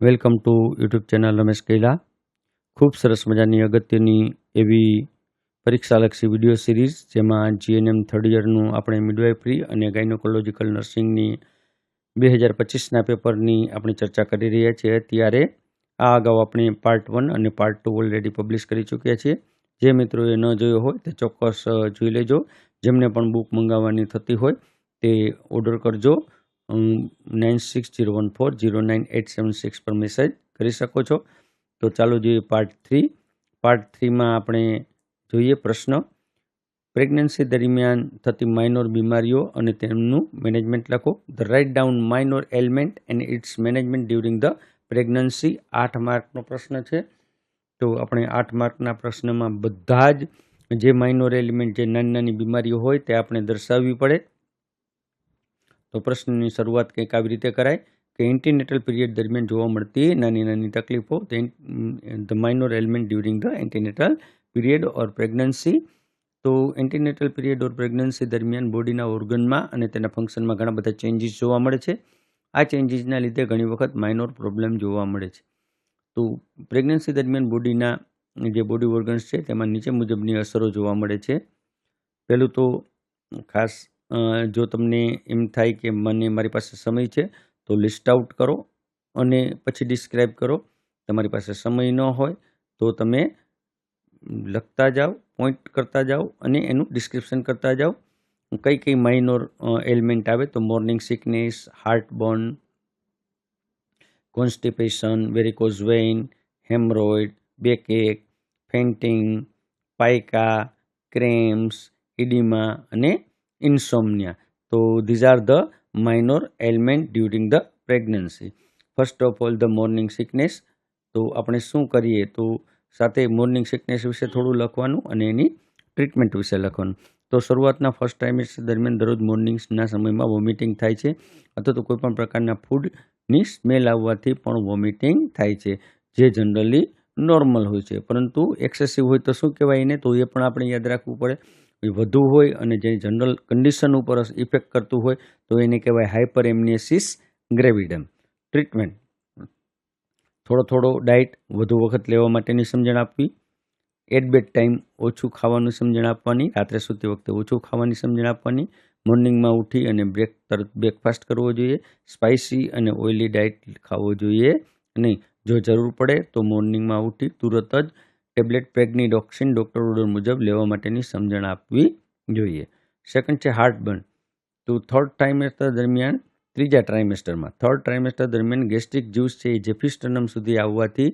Welcome to YouTube channel Ramesh Kaila. ખૂબ સરસ મજાની અગત્યની એવી પરીક્ષાલક્ષી વીડિયો સિરીઝ, જેમાં જીએનએમ થર્ડ યરનું આપણે મિડવાઇફરી અને ગાયનોકોલોજીકલ નર્સિંગની બે હજાર પચીસના પેપરની આપણે ચર્ચા કરી રહ્યા છીએ. ત્યારે આ અગાઉ આપણે પાર્ટ વન અને પાર્ટ ટુ ઓલરેડી પબ્લિશ કરી ચૂક્યા છીએ. જે મિત્રોએ ન જોયો હોય તે ચોક્કસ જોઈ લેજો. જેમને પણ બુક મંગાવવાની થતી હોય તે ઓર્ડર કરજો. Nine six zero one four zero nine eight seven six પર મેસેજ કરી શકો છો. તો ચાલો જોઈએ પાર્ટ થ્રી પાર્ટ થ્રીમાં આપણે જોઈએ પ્રશ્ન. પ્રેગ્નન્સી દરમિયાન થતી માઇનોર બીમારીઓ અને તેમનું મેનેજમેન્ટ લખો. The write down minor element and it's management during the pregnancy આઠ માર્કનો પ્રશ્ન છે. તો આપણે આઠ માર્કના પ્રશ્નમાં બધા જ જે માઇનોર એલિમેન્ટ જે નાની નાની બીમારીઓ હોય તે આપણે દર્શાવવી પડે. તો પ્રશ્નની શરૂઆત કંઈક આવી રીતે કરાય કે એન્ટીનેટલ પીરિયડ દરમિયાન જોવા મળતી નાની નાની તકલીફો the minor ailment during the antenatal period or pregnancy તો એન્ટીનેટલ પીરિયડ ઓર પ્રેગ્નન્સી દરમિયાન બોડીના ઓર્ગનમાં અને તેના ફંક્શનમાં ઘણા બધા ચેન્જીસ જોવા મળે છે. આ ચેન્જીસના લીધે ઘણી વખત માઇનોર પ્રોબ્લેમ જોવા મળે છે. તો પ્રેગ્નન્સી દરમિયાન બોડીના જે બોડી ઓર્ગન્સ છે તેમાં નીચે મુજબની અસરો જોવા મળે છે. પહેલું તો ખાસ જો તમને એમ થાય કે મને મારી પાસે સમય છે, તો લિસ્ટ આઉટ કરો અને પછી ડિસ્ક્રાઇબ કરો. તમારી પાસે સમય ન હોય, તો તમે લખતા જાઓ પોઈન્ટ કરતા જાઓ અને એનું ડિસ્ક્રિપ્શન કરતા જાઓ. કઈ કઈ માઇનોર એલિમેન્ટ આવે તો morning sickness heartburn constipation varicose vein haemorrhoid backache fainting pica cramps oedema અને ઇન્સોમનિયા તો these are the minor ailment during the pregnancy first of all the morning sickness તો આપણે શું કરીએ? તો સાથે મોર્નિંગ સિકનેસ વિશે થોડું લખવાનું અને એની ટ્રીટમેન્ટ વિશે લખવાનું. તો શરૂઆતના ફર્સ્ટ ટ્રાઇમેસ્ટર દરમિયાન દરરોજ મોર્નિંગ્સના સમયમાં વોમિટિંગ થાય છે અથવા તો કોઈપણ પ્રકારના ફૂડની સ્મેલ આવવાથી પણ વોમિટિંગ થાય છે, જે જનરલી નોર્મલ હોય છે. પરંતુ એક્સેસિવ હોય તો શું કહેવાય એને? તો એ પણ આપણે યાદ રાખવું પડે. વધુ હોય અને જે જનરલ કન્ડિશન ઉપર ઇફેક્ટ કરતું હોય, તો એને કહેવાય હાઇપર એમનેસિસ ગ્રેવિડમ. ટ્રીટમેન્ટ. થોડો થોડો ડાયટ વધુ વખત લેવા માટેની સમજણ આપવી. એટ બેડ ટાઈમ ઓછું ખાવાનું સમજણ આપવાની. રાત્રે સૂતી વખતે ઓછું ખાવાની સમજણ આપવાની. મોર્નિંગમાં ઉઠી અને બ્રેક તરત બ્રેકફાસ્ટ કરવો જોઈએ. સ્પાઇસી અને ઓઇલી ડાયટ ખાવો જોઈએ. નહીં, જો જરૂર પડે તો મોર્નિંગમાં ઉઠી તુરત જ ટેબ્લેટ પ્રેગ્નિડોક્સિન ડૉક્ટર ઓર્ડર મુજબ લેવા માટેની સમજણ આપવી જોઈએ. સેકન્ડ છે હાર્ટબર્ન તો થર્ડ ટ્રાઇમેસ્ટર દરમિયાન, ત્રીજા ટ્રાઇમેસ્ટરમાં થર્ડ ટ્રાઇમેસ્ટર દરમિયાન ગેસ્ટ્રિક જ્યુસ છે એ જેફિસ્ટનમ સુધી આવવાથી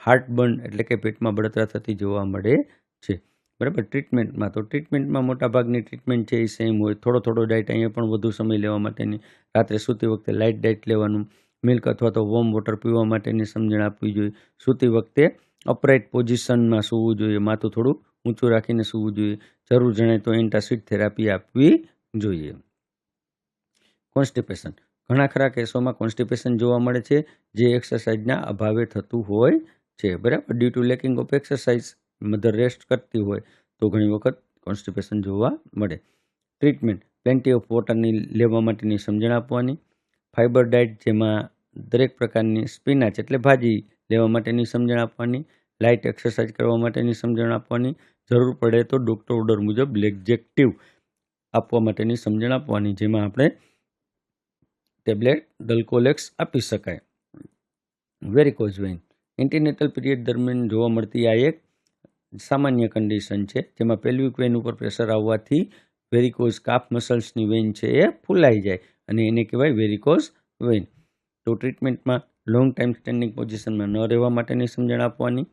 હાર્ટબર્ન એટલે કે પેટમાં બળતરા થતી જોવા મળે છે. બરાબર? ટ્રીટમેન્ટમાં તો ટ્રીટમેન્ટમાં મોટાભાગની ટ્રીટમેન્ટ છે એ સેમ હોય. થોડો થોડો ડાયટ અહીંયા પણ વધુ સમય લેવા માટેની, રાત્રે સૂતી વખતે લાઇટ ડાયટ લેવાનું મિલ્ક અથવા તો વોર્મ વોટર પીવા માટેની સમજણ આપવી જોઈએ. સૂતી વખતે અપરાઇટ પોઝિશનમાં સૂવું જોઈએ, માથું થોડું ઊંચું રાખીને સૂવું જોઈએ. જરૂર જણાય તો એન્ટાસિડ થેરાપી આપવી જોઈએ. કોન્સ્ટિપેશન. ઘણા ખરા કેસોમાં કોન્સ્ટિપેશન જોવા મળે છે જે એક્સરસાઇઝના અભાવે થતું હોય છે, બરાબર? Due to lacking of exercise mother rest કરતી હોય તો ઘણી વખત કોન્સ્ટિપેશન જોવા મળે. ટ્રીટમેન્ટ. પ્લેન્ટી ઓફ વોટરની લેવા માટેની સમજણ આપવાની. ફાઇબર ડાયટ જેમાં દરેક પ્રકારની સ્પિનાચ એટલે ભાજી લેવા માટેની સમજણ આપવાની, લાઇટ એક્સરસાઇઝ કરવા માટેની સમજણ આપવાની, જરૂર પડે તો ડૉક્ટર ઓર્ડર મુજબ લેક્જેક્ટિવ આપવા માટેની સમજણ આપવાની, જેમાં આપણે ટેબ્લેટ ગલ્કોલેક્સ આપી શકાય. વેરિકોઝ વેન એન્ટીનેટલ પીરિયડ દરમિયાન જોવા મળતી આ એક સામાન્ય કન્ડિશન છે, જેમાં પેલ્વિક વેન ઉપર પ્રેશર આવવાથી વેરિકોઝ કાફ મસલ્સની વેન છે એ ફૂલાઈ જાય, અને એને કહેવાય વેરિકોઝ વેન તો ટ્રીટમેન્ટમાં લોંગ ટાઈમ સ્ટેન્ડિંગ પોઝિશનમાં ન રહેવા માટેની સમજણ આપવાની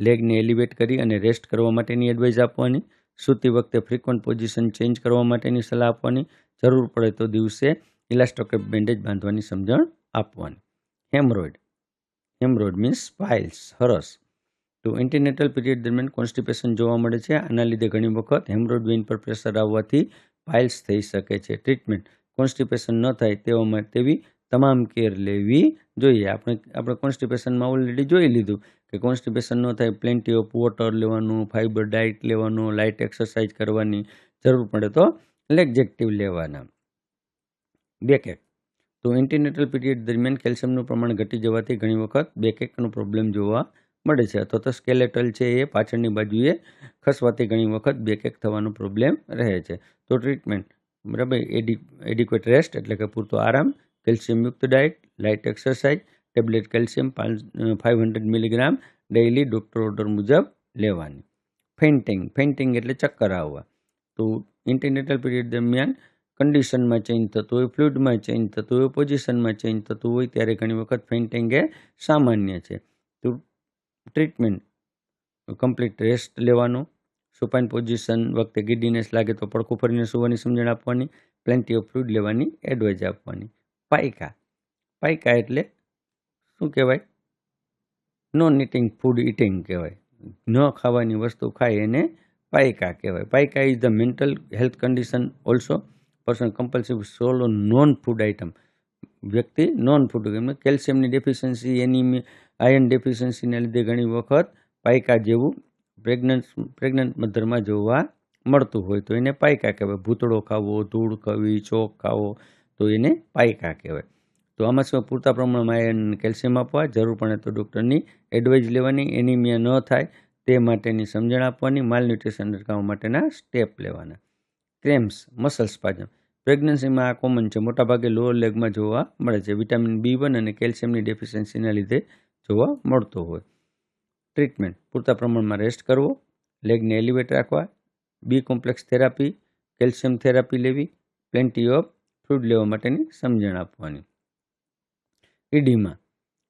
લેગને એલિવેટ કરી અને રેસ્ટ કરવા માટેની એડવાઇસ આપવાની, સૂતી વખતે ફ્રિકવન્ટ પોઝિશન ચેન્જ કરવા માટેની સલાહ આપવાની, જરૂર પડે તો દિવસે ઇલાસ્ટોકેપ બેન્ડેજ બાંધવાની સમજણ આપવાની. હેમરોઇડ હેમરોઇડ મીન્સ પાઇલ્સ હરસ. તો ઇન્ટિનેટલ પીરિયડ દરમિયાન કોન્સ્ટિપેશન જોવા મળે છે. આના લીધે ઘણી વખત હેમરોઇડ વેઇન પર પ્રેશર આવવાથી પાઇલ્સ થઈ શકે છે. ટ્રીટમેન્ટ કોન્સ્ટિપેશન ન થાય તેવામાં તેવી તમામ કેર લેવી જોઈએ, આપણે આપણે કોન્સ્ટિપેશનમાં ઓલરેડી જોઈ લીધું કે કોન્સ્ટિપેશન ન થાય પ્લેન્ટી ઓફ વોટર લેવાનું ફાઇબર ડાયટ લેવાનું લાઇટ એક્સરસાઇઝ કરવાની જરૂર પડે તો લેગજેક્ટિવ લેવાના. બેકેક તો એન્ટીનેટલ પીરિયડ દરમિયાન કેલ્શિયમનું પ્રમાણ ઘટી જવાથી ઘણી વખત બેકેકનો પ્રોબ્લેમ જોવા મળે છે અથવા તો સ્કેલેટલ છે એ પાછળની બાજુએ ખસવાથી ઘણી વખત બેકેક થવાનો પ્રોબ્લેમ રહે છે. તો ટ્રીટમેન્ટ બરાબર? એડી એડિક્વેટ રેસ્ટ એટલે કે પૂરતો આરામ, કેલ્શિયમયુક્ત diet light exercise tablet calcium five hundred milligram daily doctor order મુજબ લેવાની. ફેન્ટિંગ ફેન્ટિંગ એટલે ચક્કર આવવા. તો ઇન્ટરનેટલ પીરિયડ દરમિયાન કન્ડિશનમાં ચેન્જ થતું હોય ફ્લુઇડમાં ચેન્જ થતું હોય પોઝિશનમાં ચેન્જ થતું હોય, ત્યારે ઘણી વખત ફેન્ટિંગ એ સામાન્ય છે. તો ટ્રીટમેન્ટ કમ્પ્લીટ રેસ્ટ લેવાનો. સુપાઇન પોઝિશન વખતે ગીડીનેસ લાગે તો પડખું ફરીને સુવાની સમજણ આપવાની. પ્લેન્ટી ઓફ ફ્લુઇડ લેવાની એડવાઇઝ આપવાની. પાયકા પાયકા એટલે શું કહેવાય? નોન ઇટિંગ ફૂડ ઇટિંગ કહેવાય. ન ખાવાની વસ્તુ ખાય એને પાયકા કહેવાય. Pica is the mental health condition also person compulsive swallow non food item વ્યક્તિ નોન ફૂડ કેલ્શિયમની ડેફિશિયન્સી એની આયર્ન ડેફિશિયન્સીને લીધે ઘણી વખત પાયકા જેવું પ્રેગ્નન્ટ પ્રેગ્નન્ટ મધરમાં જોવા મળતું હોય તો એને પાયકા કહેવાય. ભૂતળો ખાવો, ધૂળ ખાવી, ચોક ખાવો તો એને પાયકા કહેવાય. તો આમાં પૂરતા પ્રમાણમાં આયર્ન કેલ્શિયમ આપવા, જરૂર પડે તો ડૉક્ટરની એડવાઇસ લેવાની એનિમિયા ન થાય તે માટેની સમજણ આપવાની માલન્યુટ્રિશન અટકાવવા માટેના સ્ટેપ લેવાના. ક્રેમ્સ મસલ પાજમ પ્રેગ્નન્સીમાં આ કોમન છે. મોટાભાગે લોઅર લેગમાં જોવા મળે છે. વિટામિન બી વન અને કેલ્શિયમની ડેફિશિયન્સીના લીધે જોવા મળતો હોય. ટ્રીટમેન્ટ પૂરતા પ્રમાણમાં રેસ્ટ કરવો. લેગને એલિવેટ રાખવા. B complex therapy calcium therapy લેવી. પ્લેન્ટી ઓફ ફ્રૂડ લેવા માટેની સમજણ આપવાની. ઈડીમાં.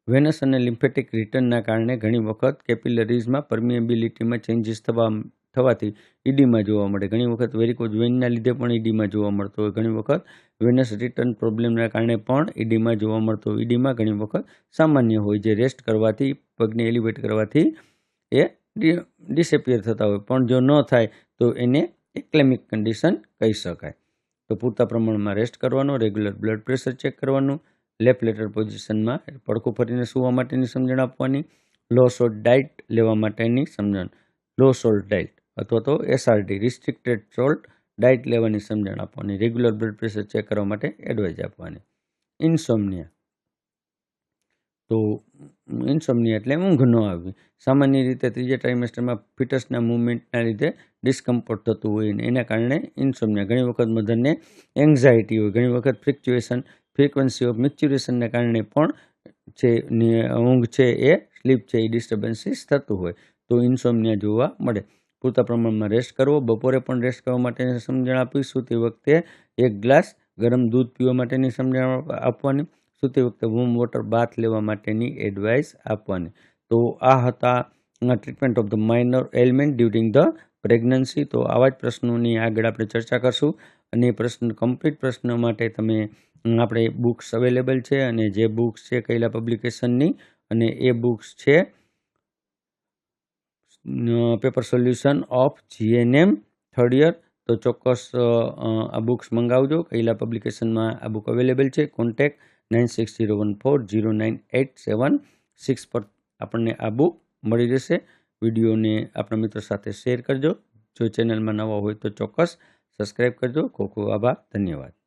વેનસ અને લિમ્ફેટિક રિટર્નના કારણે ઘણી વખત કેપિલરીઝમાં પરમિએબિલિટીમાં ચેન્જીસ થવા થવાથી ઈડીમાં જોવા મળે. ઘણી વખત વેરિકોઝ વેનના લીધે પણ ઈડીમાં જોવા મળતો હોય. ઘણી વખત વેનસ રિટર્ન પ્રોબ્લેમના કારણે પણ ઈડીમાં જોવા મળતો હોય. ઈડીમાં ઘણી વખત સામાન્ય હોય જે રેસ્ટ કરવાથી, પગને એલિવેટ કરવાથી એ ડિસેપિયર થતા હોય. પણ જો ન થાય તો એને એક્લેમિક કન્ડિશન કહી શકાય. તો પૂરતા પ્રમાણમાં રેસ્ટ કરવાનો, રેગ્યુલર બ્લડ પ્રેશર ચેક કરવાનું લેફ્ટ લેટર પોઝિશનમાં પડખું ફરીને સૂવા માટેની સમજણ આપવાની લો સોલ્ટ ડાયટ લેવા માટેની સમજણ લો સોલ્ટ ડાયટ અથવા તો એસઆરડી રિસ્ટ્રિક્ટેડ સોલ્ટ ડાયટ લેવાની સમજણ આપવાની રેગ્યુલર બ્લડ પ્રેશર ચેક કરવા માટે એડવાઇઝ આપવાની. ઇન્સોમનિયા તો ઇન્સોમનિયા એટલે ઊંઘ ન આવવી સામાન્ય રીતે ત્રીજા ટ્રાઇમેસ્ટરમાં ફિટસના મૂવમેન્ટના લીધે ડિસ્કમ્ફર્ટ થતું હોય ને એના કારણે ઇન્સોમનિયા ઘણી વખત મધરને એન્ઝાયટી હોય, ઘણી વખત ફ્રિક્ચ્યુએશન ફ્રીક્વન્સી ઓફ મિચ્યુરેશનને કારણે પણ છે ઊંઘ છે એ સ્લીપ છે એ ડિસ્ટર્બન્સીસ થતું હોય તો ઇન્સોમનિયા જોવા મળે. પૂરતા પ્રમાણમાં રેસ્ટ કરવો, બપોરે પણ રેસ્ટ કરવા માટેની સમજણ આપી સૂતી વખતે એક ગ્લાસ ગરમ દૂધ પીવા માટેની સમજણ આપવાની, સૂતી વખતે વોમ વોટર બાથ લેવા માટેની એડવાઇસ આપવાની. તો આ હતા treatment of the minor ailment during the pregnancy, તો આવા જ પ્રશ્નોની આગળ આપણે ચર્ચા કરશું. અને પ્રશ્ન, કમ્પ્લીટ પ્રશ્ન માટે તમે આપણે બુક્સ અવેલેબલ છે અને જે બુક્સ છે કૈલા પબ્લિકેશનની, અને એ બુક્સ છે paper solution of GNM third year. તો ચોક્કસ આ બુક્સ મંગાવજો. કૈલા પબ્લિકેશનમાં આ બુક અવેલેબલ છે. Contact nine six zero one four zero nine eight seven six પર આપણને આ બુક મળી રહેશે. વિડીયોને આપણા મિત્રો સાથે શેર કરજો. જો ચેનલમાં નવા હોય તો ચોક્કસ સબસ્ક્રાઈબ કરજો. ખૂબ ખૂબ આભાર. ધન્યવાદ.